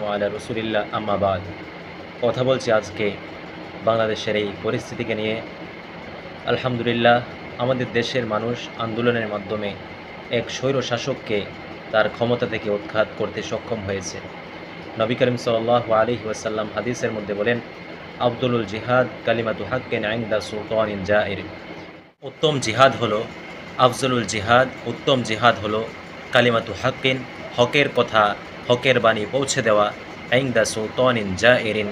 ওসালাম আল্লাহ রসুলিল্লাহ আম্মাবাদ কথা বলছি আজকে বাংলাদেশের এই পরিস্থিতিকে নিয়ে। আলহামদুলিল্লাহ, আমাদের দেশের মানুষ আন্দোলনের মাধ্যমে এক স্বৈর শাসককে তার ক্ষমতা থেকে উৎখাত করতে সক্ষম হয়েছে। নবী করিম সাল্লাহ আলী ওয়াসাল্লাম হাদিসের মধ্যে বলেন, আব্দুলুল জিহাদ কালিমাতু হাক্কেন আইন্দা সুলতানিন জাহির উত্তম জিহাদ হলো, আফজলুল জিহাদ, উত্তম জিহাদ হলো কালিমাতু হাক্কিন, হকের কথা হকের বাণী পৌঁছে দেওয়া আইন্দা সুলতানিন এরিন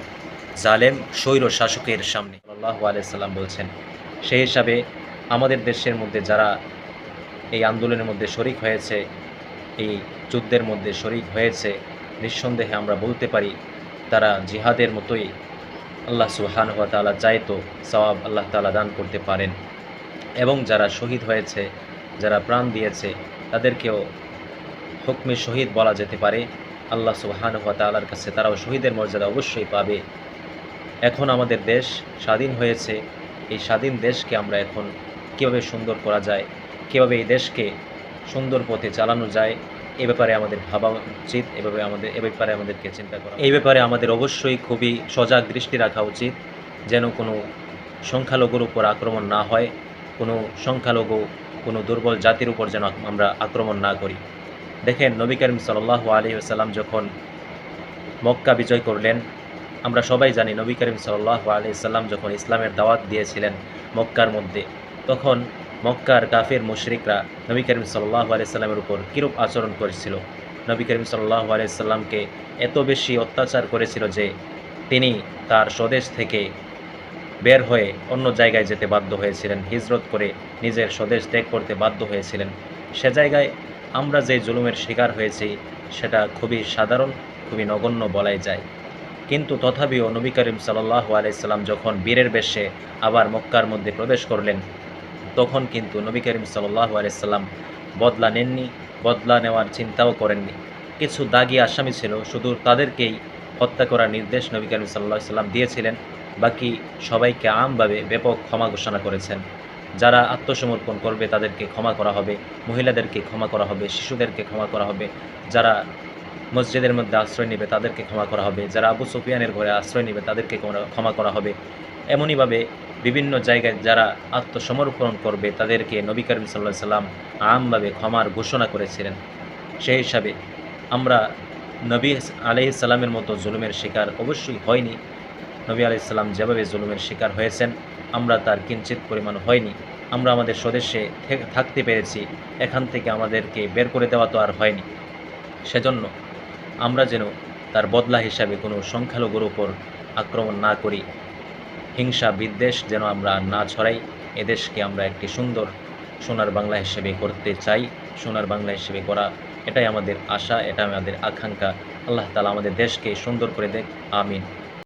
জালেম, স্বৈর শাসকের সামনে। আল্লাহ আলাইসাল্লাম বলছেন সেই হিসাবে আমাদের দেশের মধ্যে যারা এই আন্দোলনের মধ্যে শরিক হয়েছে, এই যুদ্ধের মধ্যে শরিক হয়েছে, নিঃসন্দেহে আমরা বলতে পারি, তারা জিহাদের মতোই আল্লাহ সুবহান হওয়া তালা চাইতো সওয়াব আল্লাহ তালা দান করতে পারেন। এবং যারা শহীদ হয়েছে, যারা প্রাণ দিয়েছে, তাদেরকেও হুকমে শহীদ বলা যেতে পারে। আল্লাহ সুবহান তালার কাছে তারাও শহীদের মর্যাদা অবশ্যই পাবে। এখন আমাদের দেশ স্বাধীন হয়েছে। এই স্বাধীন দেশকে আমরা এখন কীভাবে সুন্দর করা যায়, কীভাবে এই দেশকে সুন্দর পথে চালানো যায়, এ ব্যাপারে আমাদের ভাবা উচিত এভাবে আমাদের, এ ব্যাপারে আমাদেরকে চিন্তা করা এই ব্যাপারে আমাদের অবশ্যই খুবই সজাগ দৃষ্টি রাখা উচিত, যেন কোনো সংখ্যালঘুর উপর আক্রমণ না হয়, কোনো সংখ্যালঘু, কোনো দুর্বল জাতির উপর যেন আমরা আক্রমণ না করি। দেখেন নবী করিম সাল্লাহ আলী আসাল্লাম যখন মক্কা বিজয় করলেন, আমরা সবাই জানি নবী করিম সাল্লাহ আলি সাল্লাম যখন ইসলামের দাওয়াত দিয়েছিলেন মক্কার মধ্যে, তখন মক্কার কাফের মুশরিকরা নবী করিম সাল্লাহ আলি সাল্লামের উপর কীরূপ আচরণ করেছিল? নবী করিম সাল্লাহ আলি সাল্লামকে এত বেশি অত্যাচার করেছিল যে তিনি তার স্বদেশ থেকে বের হয়ে অন্য জায়গায় যেতে বাধ্য হয়েছিলেন, হিজরত করে নিজের স্বদেশ ত্যাগ করতে বাধ্য হয়েছিলেন। সে জায়গায় আমরা যে জুলুমের শিকার হয়েছি, সেটা খুবই সাধারণ, খুবই নগণ্য বলাই যায়। কিন্তু তথাপিও নবী করিম সাল্লাহ আলাইসাল্লাম যখন বীরের বেশে আবার মক্কার মধ্যে প্রবেশ করলেন, তখন কিন্তু নবী করিম সাল্লাহ আলাইসাল্লাম বদলা নেননি, বদলা নেওয়ার চিন্তাও করেননি। কিছু দাগি আসামি ছিল, শুধু তাদেরকেই হত্যা করার নির্দেশ নবী করিম সাল্লাহ সাল্লাম দিয়েছিলেন, বাকি সবাইকে আমভাবে ব্যাপক ক্ষমা ঘোষণা করেছেন। যারা আত্মসমর্পণ করবে তাদেরকে ক্ষমা করা হবে, মহিলাদেরকে ক্ষমা করা হবে, শিশুদেরকে ক্ষমা করা হবে, যারা মসজিদের মধ্যে আশ্রয় নেবে তাদেরকে ক্ষমা করা হবে, যারা আবু সুফিয়ানের ঘরে আশ্রয় নেবে তাদেরকে ক্ষমা করা হবে। এমনইভাবে বিভিন্ন জায়গায় যারা আত্মসমর্পণ করবে তাদেরকে নবী করিম সাল্লাহ সাল্লাম আমভাবে ক্ষমার ঘোষণা করেছিলেন। সেই হিসাবে আমরা নবী আলহি সাল্লামের মতো জুলুমের শিকার অবশ্যই হয়নি। নবী আলি সাল্লাম যেভাবে জুলুমের শিকার হয়েছেন, আমরা তার কিঞ্চিত পরিমাণ হয়নি। আমরা আমাদের স্বদেশে থাকতে পেরেছি, এখান থেকে আমাদেরকে বের করে দেওয়া তো আর হয়নি। সেজন্য আমরা যেন তার বদলা হিসাবে কোনো সংখ্যালঘুর উপর আক্রমণ না করি। হিংসা বিদ্বেষ যেন আমরা না ছড়াই, এদেশকে আমরা একটি সুন্দর সোনার বাংলা হিসেবে করতে চাই, সোনার বাংলা হিসেবে করা, এটাই আমাদের আশা এটা আমাদের আকাঙ্ক্ষা। আল্লাহ তালা আমাদের দেশকে সুন্দর করে দেখ, আমিন।